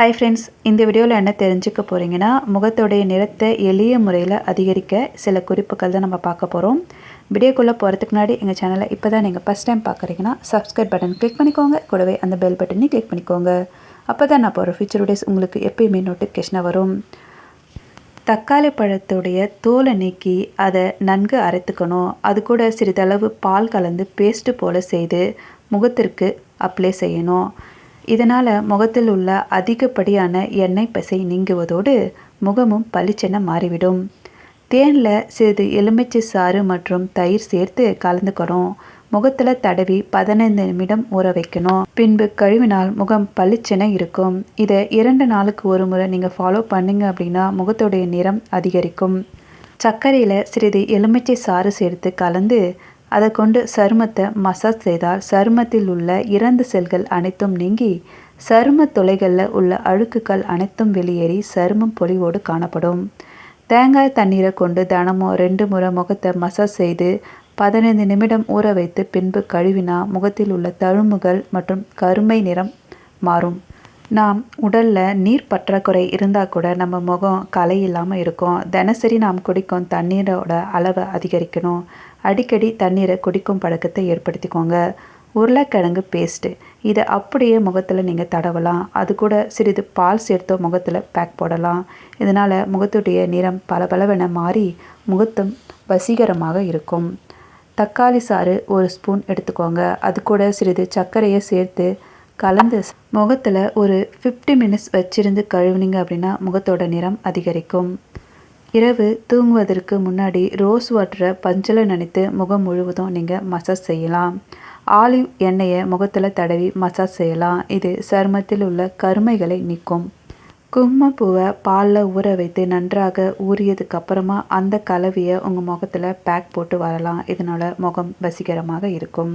Hi friends இந்த வீடியோவில் என்ன தெரிஞ்சுக்க போகிறீங்கன்னா முகத்துடைய நிறத்தை எளிய முறையில் அதிகரிக்க சில குறிப்புகள் தான் நம்ம பார்க்க போகிறோம் வீடியோக்குள்ளே போகிறதுக்கு முன்னாடி எங்கள் சேனலை இப்போ தான் நீங்கள் ஃபஸ்ட் டைம் பார்க்குறீங்கன்னா சப்ஸ்கிரைப் பட்டன் கிளிக் பண்ணிக்கோங்க. கூடவே அந்த பெல் பட்டனையும் கிளிக் பண்ணிக்கோங்க. அப்போ தான் நான் போகிற ஃபியூச்சர் வீடியோஸ் உங்களுக்கு எப்பயுமே நோட்டிஃபிகேஷனாக வரும். தக்காளி பழத்துடைய தோலை நீக்கி அதை நன்கு அரைத்துக்கணும். அது கூட சிறிதளவு பால் கலந்து பேஸ்ட்டு போல் செய்து முகத்திற்கு அப்ளை செய்யணும். இதனால் முகத்தில் உள்ள அதிகப்படியான எண்ணெய் பசை நீங்குவதோடு முகமும் பளிச்சென மாறிவிடும். தேனில் சிறிது எலுமிச்சை சாறு மற்றும் தயிர் சேர்த்து கலந்துக்கணும். முகத்தில் தடவி பதினைந்து நிமிடம் ஊற வைக்கணும். பின்பு கழுவினால் முகம் பளிச்சென இருக்கும். இதை இரண்டு நாளுக்கு ஒரு முறை நீங்கள் ஃபாலோ பண்ணிங்க அப்படின்னா முகத்துடைய நிறம் அதிகரிக்கும். சர்க்கரையில் சிறிது எலுமிச்சை சாறு சேர்த்து கலந்து அதை கொண்டு சருமத்தை மசாஜ் செய்தால் சருமத்தில் உள்ள இறந்த செல்கள் அனைத்தும் நீங்கி சரும துளைகளில் உள்ள அழுக்குகள் அனைத்தும் வெளியேறி சருமம் பொலிவோடு காணப்படும். தேங்காய் தண்ணீரை கொண்டு தினமும் ரெண்டு முறை முகத்தை மசாஜ் செய்து பதினைந்து நிமிடம் ஊற வைத்து பின்பு கழுவினா முகத்தில் உள்ள தழும்புகள் மற்றும் கருமை நிறம் மாறும். நாம் உடலில் நீர் பற்றாக்குறை இருந்தால் கூட நம்ம முகம் கலை இல்லாமல் இருக்கும். தினசரி நாம் குடிக்கும் தண்ணீரோட அளவை அதிகரிக்கணும். அடிக்கடி தண்ணீரை குடிக்கும் பழக்கத்தை ஏற்படுத்திக்கோங்க. உருளைக்கிழங்கு பேஸ்ட்டு இதை அப்படியே முகத்தில் நீங்கள் தடவலாம். அது கூட சிறிது பால் சேர்த்தோ முகத்தில் பேக் போடலாம். இதனால் முகத்துடைய நிறம் பளபளவென மாறி முகத்தும் வசீகரமாக இருக்கும். தக்காளி சாறு ஒரு ஸ்பூன் எடுத்துக்கோங்க. அது கூட சிறிது சர்க்கரையை சேர்த்து கலந்து முகத்தில் ஒரு ஃபிஃப்டி மினிட்ஸ் வச்சிருந்து கழுவுனீங்க அப்படின்னா முகத்தோட நிறம் அதிகரிக்கும். இரவு தூங்குவதற்கு முன்னாடி ரோஸ் வாட்டரை பஞ்சில் நினைத்து முகம் முழுவதும் நீங்கள் மசாஜ் செய்யலாம். ஆலிவ் எண்ணெயை முகத்தில் தடவி மசாஜ் செய்யலாம். இது சருமத்தில் உள்ள கருமைகளை நீக்கும். குங்குமப்பூவை பாலில் ஊற வைத்து நன்றாக ஊறியதுக்கு அப்புறமா அந்த கலவையை உங்கள் முகத்தில் பேக் போட்டு வரலாம். இதனால் முகம் வசீகரமாக இருக்கும்.